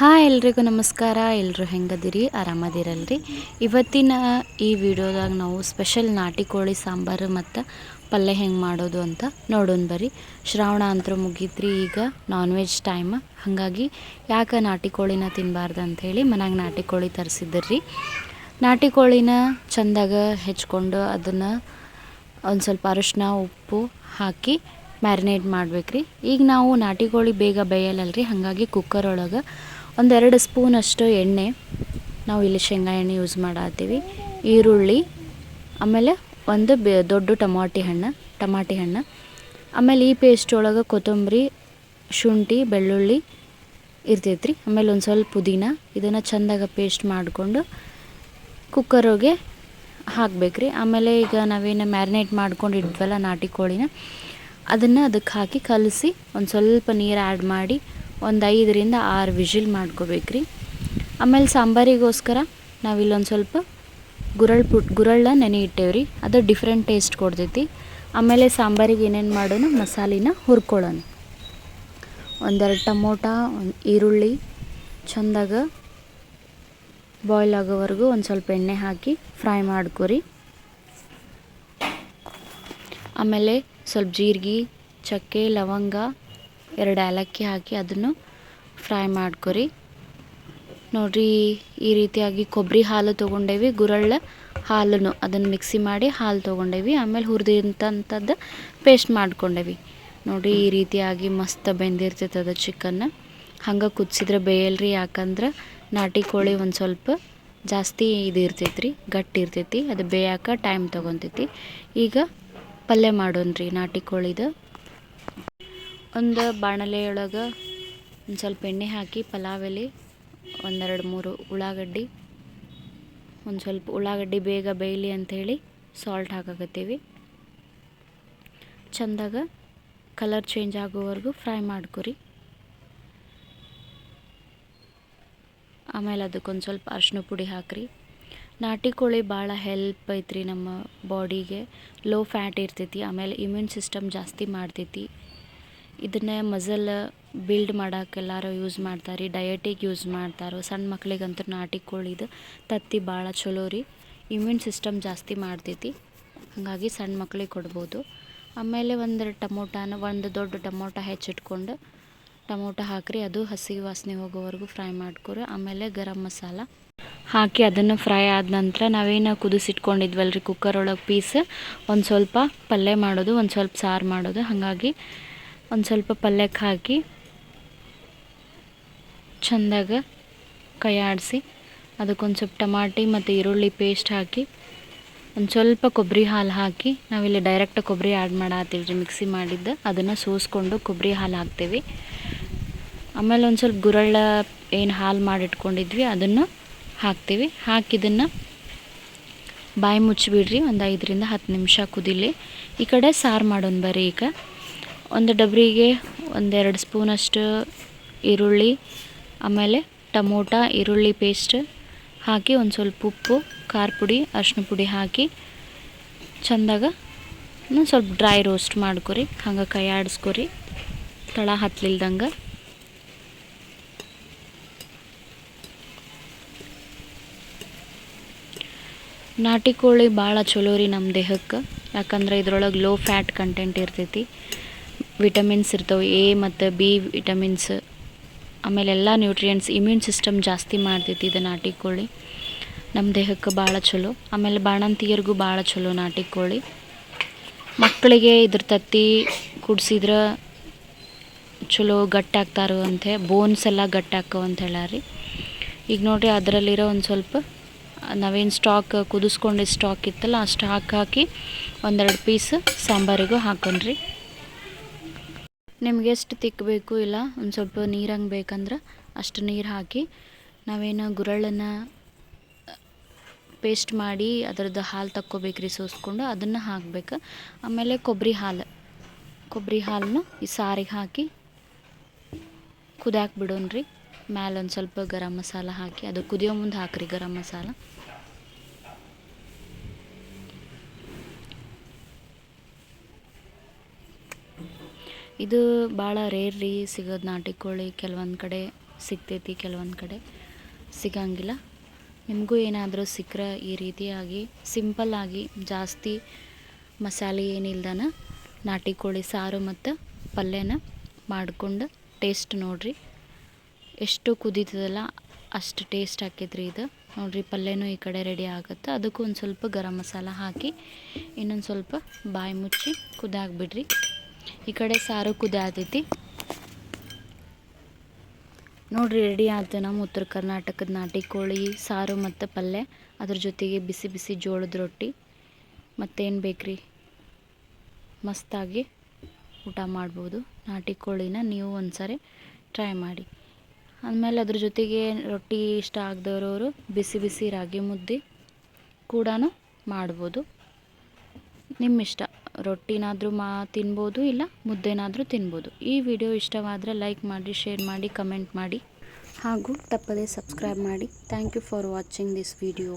Hi ಎಲ್ರಿಗೂ ನಮಸ್ಕಾರ. ಎಲ್ಲರೂ ಹೆಂಗದಿರಿ? ಆರಾಮದಿರಲ್ರಿ? ಇವತ್ತಿನ ಈ ವಿಡಿಯೋದಾಗ ನಾವು ಸ್ಪೆಷಲ್ ನಾಟಿ ಕೋಳಿ ಸಾಂಬಾರು ಮತ್ತು ಪಲ್ಯ ಹೆಂಗೆ ಮಾಡೋದು ಅಂತ ನೋಡೋಣ ಬರ್ರಿ. ಶ್ರಾವಣ ಅಂತೂ ಮುಗಿದ್ರಿ ಈಗ ನಾನ್ ವೆಜ್ ಟೈಮ್ ಹಾಗಾಗಿ ಯಾಕೆ ನಾಟಿ ಕೋಳಿನ ತಿನ್ನಬಾರ್ದು ಅಂಥೇಳಿ ಮನ್ಯಾಗ ನಾಟಿ ಕೋಳಿ ತರಿಸಿದ್ರಿ ನಾಟಿ ಕೋಳಿನ ಚೆಂದಾಗ ಹೆಚ್ಕೊಂಡು ಅದನ್ನು ಒಂದು ಸ್ವಲ್ಪ ಅರಿಶಿನ, ಉಪ್ಪು ಹಾಕಿ ಮ್ಯಾರಿನೇಟ್ ಮಾಡ್ಬೇಕ್ರಿ. ಈಗ ನಾವು ನಾಟಿ ಕೋಳಿ ಬೇಗ ಬೇಯಲ್ಲಲ್ರಿ ಹಾಗಾಗಿ ಕುಕ್ಕರ್ ಒಳಗೆ ಒಂದೆರಡು ಸ್ಪೂನಷ್ಟು ಎಣ್ಣೆ. ನಾವು ಇಲ್ಲಿ ಶೇಂಗಾ ಎಣ್ಣೆ ಯೂಸ್ ಮಾಡತ್ತೀವಿ ಈರುಳ್ಳಿ, ಆಮೇಲೆ ಒಂದು ಬೆ, ದೊಡ್ಡ ಟಮಾಟಿ ಹಣ್ಣು ಟಮಾಟಿ ಹಣ್ಣು. ಆಮೇಲೆ ಈ ಪೇಸ್ಟ್ ಒಳಗೆ ಕೊತ್ತಂಬರಿ, ಶುಂಠಿ, ಬೆಳ್ಳುಳ್ಳಿ ಇರ್ತೈತ್ರಿ. ಆಮೇಲೆ ಒಂದು ಸ್ವಲ್ಪ ಪುದೀನ, ಇದನ್ನು ಚೆಂದಾಗ ಪೇಸ್ಟ್ ಮಾಡಿಕೊಂಡು ಕುಕ್ಕರ್ಗೆ ಹಾಕ್ಬೇಕ್ರಿ. ಆಮೇಲೆ ಈಗ ನಾವೇನು ಮ್ಯಾರಿನೇಟ್ ಮಾಡ್ಕೊಂಡು ಇಟ್ವಲ್ಲ ನಾಟಿ ಕೋಳಿನ, ಅದನ್ನು ಅದಕ್ಕೆ ಹಾಕಿ ಕಲಸಿ ಒಂದು ಸ್ವಲ್ಪ ನೀರು ಆ್ಯಡ್ ಮಾಡಿ ಒಂದು ಐದರಿಂದ ಆರು ವಿಜಿಲ್ ಮಾಡ್ಕೋಬೇಕ್ರಿ. ಆಮೇಲೆ ಸಾಂಬಾರಿಗೋಸ್ಕರ ನಾವಿಲ್ಲೊಂದು ಸ್ವಲ್ಪ ಗುರಳ್ ಪುಟ್, ಗುರಳ್ಳ ನೆನೆ ಇಟ್ಟೇವ್ರಿ. ಅದು ಡಿಫ್ರೆಂಟ್ ಟೇಸ್ಟ್ ಕೊಡ್ತೈತಿ. ಆಮೇಲೆ ಸಾಂಬಾರಿಗೆ ಏನೇನು ಮಾಡೋಣ? ಮಸಾಲಿನ ಹುರ್ಕೊಳ್ಳೋಣ. ಒಂದೆರಡು ಟಮೋಟ, ಒಂದು ಈರುಳ್ಳಿ, ಚೆಂದಾಗ ಬಾಯ್ಲ್ ಆಗೋವರೆಗೂ ಒಂದು ಸ್ವಲ್ಪ ಎಣ್ಣೆ ಹಾಕಿ ಫ್ರೈ ಮಾಡ್ಕೋರಿ. ಆಮೇಲೆ ಸ್ವಲ್ಪ ಜೀರಿಗೆ, ಚಕ್ಕೆ, ಲವಂಗ ಎರಡು ಏಲಕ್ಕಿ ಹಾಕಿ ಅದನ್ನು ಫ್ರೈ ಮಾಡ್ಕೊರಿ. ನೋಡಿರಿ, ಈ ರೀತಿಯಾಗಿ ಕೊಬ್ಬರಿ ಹಾಲು ತೊಗೊಂಡೇವಿ, ಗುರಳ್ಳ ಹಾಲನ್ನು ಅದನ್ನು ಮಿಕ್ಸಿ ಮಾಡಿ ಹಾಲು ತೊಗೊಂಡೇವಿ, ಆಮೇಲೆ ಹುರಿದಿಂತಂಥದ್ದು ಪೇಸ್ಟ್ ಮಾಡ್ಕೊಂಡೇವಿ. ನೋಡಿ ಈ ರೀತಿಯಾಗಿ ಮಸ್ತ್ ಬೆಂದಿರ್ತೈತೆ ಅದು ಚಿಕನ್ ಹಂಗೆ ಕುದಿಸಿದ್ರೆ ಬೇಯಲ್ರಿ, ಯಾಕಂದ್ರೆ ನಾಟಿ ಕೋಳಿ ಒಂದು ಸ್ವಲ್ಪ ಜಾಸ್ತಿ ಇದು ಇರ್ತೈತೆ ರೀ ಗಟ್ಟಿ ಇರ್ತೈತಿ, ಅದು ಬೇಯಕ್ಕೆ ಟೈಮ್ ತೊಗೊತೈತಿ. ಈಗ ಪಲ್ಯ ಮಾಡೋಣ್ರಿ ನಾಟಿ ಕೋಳಿದು. ಒಂದು ಬಾಣಲೆಯೊಳಗೆ ಒಂದು ಸ್ವಲ್ಪ ಎಣ್ಣೆ ಹಾಕಿ ಪಲಾವ್ ಎಲೆ ಒಂದೆರಡು ಮೂರು ಉಳ್ಳಾಗಡ್ಡಿ, ಒಂದು ಸ್ವಲ್ಪ ಉಳ್ಳಾಗಡ್ಡಿ ಬೇಗ ಬೇಯಲಿ ಅಂಥೇಳಿ ಸಾಲ್ಟ್ ಹಾಕಕತ್ತೀವಿ. ಚಂದಾಗ ಕಲರ್ ಚೇಂಜ್ ಆಗೋವರೆಗೂ ಫ್ರೈ ಮಾಡ್ಕೊರಿ. ಆಮೇಲೆ ಅದಕ್ಕೊಂದು ಸ್ವಲ್ಪ ಅರ್ಶಿನ ಪುಡಿ ಹಾಕ್ರಿ. ನಾಟಿ ಕೋಳಿ ಭಾಳ ಹೆಲ್ಪ್ ಐತ್ರಿ ನಮ್ಮ ಬಾಡಿಗೆ ಲೋ ಫ್ಯಾಟ್ ಇರ್ತೈತಿ, ಆಮೇಲೆ ಇಮ್ಯೂನ್ ಸಿಸ್ಟಮ್ ಜಾಸ್ತಿ ಮಾಡ್ತೈತಿ. ಇದನ್ನು ಮಸಲ್ ಬಿಲ್ಡ್ ಮಾಡೋಕೆ ಎಲ್ಲರೂ ಯೂಸ್ ಮಾಡ್ತಾರೆ ಡಯಟಿಗೆ ಯೂಸ್ ಮಾಡ್ತಾರೆ ಸಣ್ಣ ಮಕ್ಳಿಗಂತೂ ನಾಟಿ ಕೋಳಿದು ತತ್ತಿ ಭಾಳ ಚಲೋ ರೀ. ಇಮ್ಯೂನ್ ಸಿಸ್ಟಮ್ ಜಾಸ್ತಿ ಮಾಡ್ತೈತಿ, ಹಾಗಾಗಿ ಸಣ್ಣ ಮಕ್ಳಿಗೆ ಕೊಡ್ಬೋದು. ಆಮೇಲೆ ಒಂದು ಟಮೋಟಾನ, ಒಂದು ದೊಡ್ಡ ಟಮೋಟ ಹೆಚ್ಚಿಟ್ಕೊಂಡು ಟಮೋಟ ಹಾಕ್ರಿ, ಅದು ಹಸಿ ವಾಸನೆ ಹೋಗೋವರೆಗೂ ಫ್ರೈ ಮಾಡ್ಕೊರಿ. ಆಮೇಲೆ ಗರಂ ಮಸಾಲ ಹಾಕಿ ಅದನ್ನು ಫ್ರೈ ಆದ ನಂತರ ನಾವೇನು ಕುದಿಸಿಟ್ಕೊಂಡಿದ್ವಲ್ಲ ರೀ ಕುಕ್ಕರ್ ಒಳಗೆ ಪೀಸ್ ಒಂದು ಸ್ವಲ್ಪ ಪಲ್ಯ ಮಾಡೋದು, ಒಂದು ಸ್ವಲ್ಪ ಸಾರು ಮಾಡೋದು. ಹಾಗಾಗಿ ಒಂದು ಸ್ವಲ್ಪ ಪಲ್ಯಕ್ಕೆ ಹಾಕಿ ಚೆಂದಾಗ ಕೈ ಆಡಿಸಿ ಅದಕ್ಕೊಂದು ಸ್ವಲ್ಪ ಟಮಾಟಿ ಮತ್ತು ಈರುಳ್ಳಿ ಪೇಸ್ಟ್ ಹಾಕಿ ಒಂದು ಸ್ವಲ್ಪ ಕೊಬ್ಬರಿ ಹಾಲು ಹಾಕಿ ನಾವಿಲ್ಲಿ ಡೈರೆಕ್ಟ್ ಕೊಬ್ಬರಿ ಆ್ಯಡ್ ಮಾಡತ್ತೀವಿ ರೀ ಮಿಕ್ಸಿ ಮಾಡಿದ್ದು. ಅದನ್ನು ಸೋಸ್ಕೊಂಡು ಕೊಬ್ಬರಿ ಹಾಲು ಹಾಕ್ತೀವಿ. ಆಮೇಲೆ ಒಂದು ಸ್ವಲ್ಪ ಗುರಳ್ಳ ಏನು ಹಾಲು ಮಾಡಿಟ್ಕೊಂಡಿದ್ವಿ, ಅದನ್ನು ಹಾಕ್ತೀವಿ. ಹಾಕಿದನ್ನು ಬಾಯಿ ಮುಚ್ಚಿಬಿಡ್ರಿ ಒಂದು ಐದರಿಂದ ಹತ್ತು ನಿಮಿಷ ಕುದಿಲಿ. ಈ ಕಡೆ ಸಾರು ಮಾಡೋಣ ಬರ್ರಿ ಈಗ. ಒಂದು ಡಬ್ರಿಗೆ ಒಂದೆರಡು ಸ್ಪೂನಷ್ಟು ಈರುಳ್ಳಿ, ಆಮೇಲೆ ಟಮೋಟ, ಈರುಳ್ಳಿ ಪೇಸ್ಟ್ ಹಾಕಿ ಒಂದು ಸ್ವಲ್ಪ ಉಪ್ಪು, ಖಾರ ಪುಡಿ ಅರ್ಶಿನ ಪುಡಿ ಹಾಕಿ ಚೆಂದಾಗ ಸ್ವಲ್ಪ ಡ್ರೈ ರೋಸ್ಟ್ ಮಾಡ್ಕೊರಿ. ಹಂಗೆ ಕೈ ಆಡಿಸ್ಕೊರಿ. ತಳ ಹತ್ತಲಿಲ್ದಂಗೆ ನಾಟಿ ಕೋಳಿ ಭಾಳ ಚಲೋ ರೀ ನಮ್ಮ ದೇಹಕ್ಕೆ. ಯಾಕಂದ್ರೆ ಇದ್ರೊಳಗೆ ಲೋ ಫ್ಯಾಟ್ ಕಂಟೆಂಟ್ ಇರ್ತೈತಿ. ವಿಟಮಿನ್ಸ್ ಇರ್ತವೆ, ಎ ಮತ್ತು ಬಿ ವಿಟಮಿನ್ಸ್. ಆಮೇಲೆ ಎಲ್ಲ ನ್ಯೂಟ್ರಿಯೆಂಟ್ಸ್ ಇಮ್ಯೂನ್ ಸಿಸ್ಟಮ್ ಜಾಸ್ತಿ ಮಾಡ್ತೈತಿ ಇದು ನಾಟಿ ಕೋಳಿ. ನಮ್ಮ ದೇಹಕ್ಕೆ ಭಾಳ ಚಲೋ. ಆಮೇಲೆ ಬಾಣಂತಿಯರಿಗೂ ಭಾಳ ಚಲೋ ನಾಟಿ ಕೋಳಿ. ಮಕ್ಕಳಿಗೆ ಇದ್ರ ತತ್ತಿ ಕುಡ್ಸಿದ್ರೆ ಚಲೋ ಗಟ್ಟಾಗ್ತಾರು ಅಂತೆ ಬೋನ್ಸ್ ಎಲ್ಲ ಗಟ್ಟಾಕವು ಅಂತ ಹೇಳಾರಿ. ಈಗ ನೋಡಿರಿ ಅದರಲ್ಲಿರೋ ಒಂದು ಸ್ವಲ್ಪ, ನಾವೇನು ಸ್ಟಾಕ್ ಕುದಿಸ್ಕೊಂಡಿದ್ದ ಸ್ಟಾಕ್ ಇತ್ತಲ್ಲ ಆ ಸ್ಟಾಕ್ ಹಾಕಿ ಒಂದೆರಡು ಪೀಸ್ ಸಾಂಬಾರಿಗೂ ಹಾಕೊಂಡ್ರಿ. ನಿಮ್ಗೆ ಎಷ್ಟು ತಿಕ್ಕಬೇಕು ಇಲ್ಲ, ಒಂದು ಸ್ವಲ್ಪ ನೀರಂಗೆ ಬೇಕಂದ್ರೆ ಅಷ್ಟು ನೀರು ಹಾಕಿ ನಾವೇನು ಗುರಳನ್ನು, ಪೇಸ್ಟ್ ಮಾಡಿ ಅದರದ್ದು ಹಾಲು ತಕ್ಕೋಬೇಕ್ರಿ ಸೋಸ್ಕೊಂಡು, ಅದನ್ನು ಹಾಕಬೇಕು. ಆಮೇಲೆ ಕೊಬ್ಬರಿ ಹಾಲು. ಕೊಬ್ಬರಿ ಹಾಲನ್ನ ಈ ಸಾರಿಗೆ ಹಾಕಿ ಕುದಿಯಾಕೆ ಬಿಡೋಣ್ರಿ. ಮ್ಯಾಲೆ ಒಂದು ಸ್ವಲ್ಪ ಗರಂ ಮಸಾಲ ಹಾಕಿ, ಅದು ಕುದಿಯೋ ಮುಂದೆ ಹಾಕ್ರಿ ಗರಂ ಮಸಾಲ. ಇದು ಭಾಳ ರೇರ್ ರೀ, ಸಿಗೋದು ನಾಟಿ ಕೋಳಿ ಕೆಲವೊಂದು ಕಡೆ ಸಿಗ್ತೈತಿ, ಕೆಲವೊಂದು ಕಡೆ ಸಿಗಂಗಿಲ್ಲ. ನಿಮಗೂ ಏನಾದರೂ ಸಿಕ್ಕರೆ ಈ ರೀತಿಯಾಗಿ ಸಿಂಪಲ್ಲಾಗಿ ಜಾಸ್ತಿ ಮಸಾಲೆ ಏನಿಲ್ದಾನ ನಾಟಿ ಕೋಳಿ ಸಾರು ಮತ್ತು ಪಲ್ಯನ ಮಾಡಿಕೊಂಡು ಟೇಸ್ಟ್ ನೋಡಿರಿ. ಎಷ್ಟು ಕುದೀತದಲ್ಲ ಅಷ್ಟು ಟೇಸ್ಟ್ ಹಾಕಿದ್ರಿ ಇದು. ನೋಡಿರಿ, ಪಲ್ಯನೂ ಈ ಕಡೆ ರೆಡಿ ಆಗುತ್ತೆ. ಅದಕ್ಕೂ ಒಂದು ಸ್ವಲ್ಪ ಗರಂ ಮಸಾಲ ಹಾಕಿ ಇನ್ನೊಂದು ಸ್ವಲ್ಪ ಬಾಯಿ ಮುಚ್ಚಿ ಕುದಾಕ್ಬಿಡ್ರಿ. ಈ ಕಡೆ ಸಾರು ಕುದಾತೈತಿ ನೋಡ್ರಿ ರೆಡಿ ಆಯ್ತು ನಮ್ಮ ಉತ್ತರ ಕರ್ನಾಟಕದ ನಾಟಿ ಕೋಳಿ, ಸಾರು ಮತ್ತು ಪಲ್ಯ. ಅದ್ರ ಜೊತೆಗೆ ಬಿಸಿ ಬಿಸಿ ಜೋಳದ ರೊಟ್ಟಿ. ಮತ್ತೇನು ಬೇಕ್ರಿ? ಮಸ್ತಾಗಿ ಊಟ ಮಾಡ್ಬೋದು. ನಾಟಿ ಕೋಳಿನ ನೀವು ಒಂದ್ಸರಿ ಟ್ರೈ ಮಾಡಿ. ಆಮೇಲೆ ಅದ್ರ ಜೊತೆಗೆ ರೊಟ್ಟಿ ಇಷ್ಟ ಆಗದವ್ರವರು ಬಿಸಿ ಬಿಸಿ ರಾಗಿ ಮುದ್ದೆ ಕೂಡ ಮಾಡ್ಬೋದು. ನಿಮ್ಮ ಇಷ್ಟ ರೊಟ್ಟಿನಾದರೂ ಮಾ ತಿನ್ಬೋದು ಇಲ್ಲ ಮುದ್ದೆನಾದರೂ ತಿನ್ಬೋದು. ಈ ವಿಡಿಯೋ ಇಷ್ಟವಾದರೆ ಲೈಕ್ ಮಾಡಿ, ಶೇರ್ ಮಾಡಿ, ಕಮೆಂಟ್ ಮಾಡಿ. ಹಾಗೂ ತಪ್ಪದೇ ಸಬ್ಸ್ಕ್ರೈಬ್ ಮಾಡಿ. Thank you for watching this video